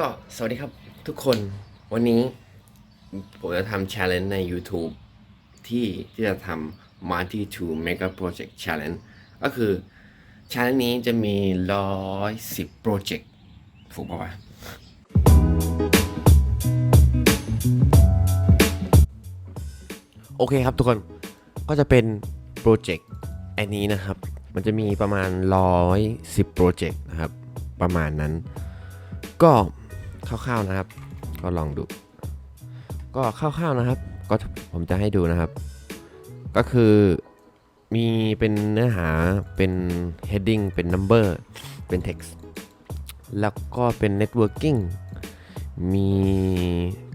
ก็สวัสดีครับทุกคนวันนี้ผมจะทำ challenge ใน YouTube ที่ที่จะทำ Marty to Mega Project Challenge ก็คือ challenge นี้จะมี 110โปรเจกต์ถูกป่าวะโอเคครับทุกคนก็จะเป็นโปรเจกต์อันนี้นะครับ มันจะมีประมาณ 110 โปรเจกต์นะครับ ประมาณนั้น ก็ คร่าวๆนะครับ ก็ลองดู ก็คร่าวๆนะครับ ก็ผมจะให้ดูนะครับ ก็คือมีเป็นเนื้อหาเป็น heading เป็น number เป็น text แล้วก็เป็น networking มี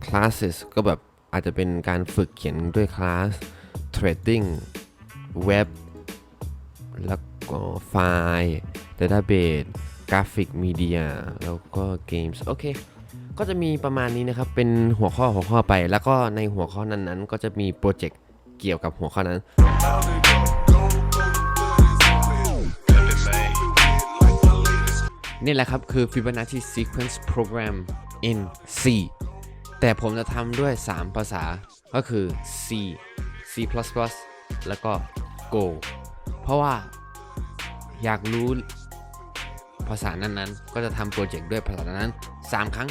classes ก็แบบอาจจะเป็นการฝึกเขียนด้วยคลาส trading web แล้วก็ไฟล์ database กราฟิกมีเดียแล้วก็ games โอเค ก็จะมีประมาณนี้นะครับ เป็นหัวข้อหัวข้อไป แล้วก็ในหัวข้อนั้นๆ ก็จะมีโปรเจกต์เกี่ยวกับหัวข้อนั้น นี่แหละครับคือ Fibonacci Sequence Program in C แต่ผมจะทำด้วย 3 ภาษาก็คือ C C++ แล้วก็ Go เพราะว่าอยากรู้ภาษานั้นๆ ก็จะทำโปรเจกต์ด้วยภาษานั้นๆ3ครั้ง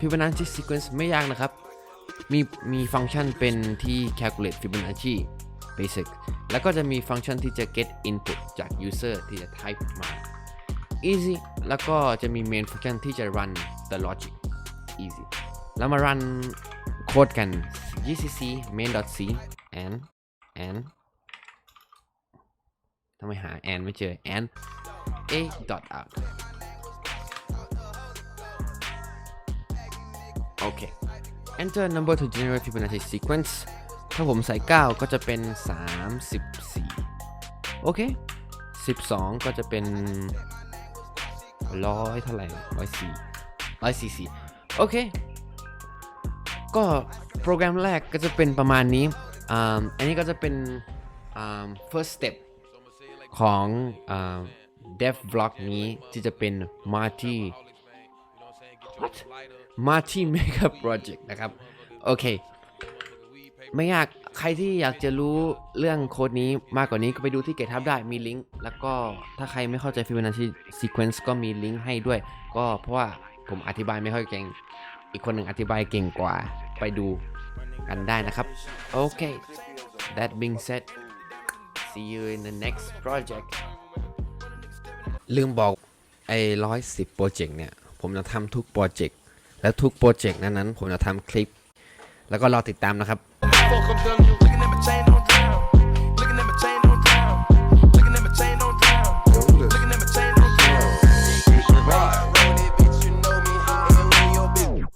Fibonacci Sequence ไม่ยากนะครับ มีมีฟังก์ชันเป็นที่ calculate Fibonacci basic แล้วก็จะมีฟังก์ชันที่จะ get input จาก user ที่จะ type มา easy แล้วก็จะมี main function ที่จะ run the logic easy แล้วมา run โค้ดกัน gcc main.c and and ทำไมหา and ไม่เจอ and a dot out โอเค enter number to generate Fibonacci sequence ถ้าผมใส่ 9 ก็จะเป็น 34 โอเค 12 ก็จะเป็นร้อยเท่าไหร่ร้อยสี่ร้อยสี่สี่โอเค ก็โปรแกรมแรกก็จะเป็นประมาณนี้อ่าอันนี้ก็จะเป็นอ่า first step ของอ่า dev vlog นี้ที่จะเป็น Marty what Marty Mega Project นะครับ โอเค ไม่ยากใครที่อยากจะรู้เรื่องโค้ดนี้มากกว่านี้ก็ไปดูที่ GitHub ได้มีลิงก์ แล้วก็ถ้าใครไม่เข้าใจ Fibonacci Sequence ก็มีลิงก์ให้ด้วย ก็เพราะว่าผมอธิบายไม่ค่อยเก่ง อีกคนหนึ่งอธิบายเก่งกว่าไปดูกันได้นะครับ โอเค that being said see you in the next project ลืมบอกไอ้ร้อยสิบโปรเจกต์เนี่ย ผมจะทำทุกโปรเจกต์ แล้วทุกโปรเจกต์นั้นๆ ผมจะทำคลิป แล้วก็รอติดตามนะครับ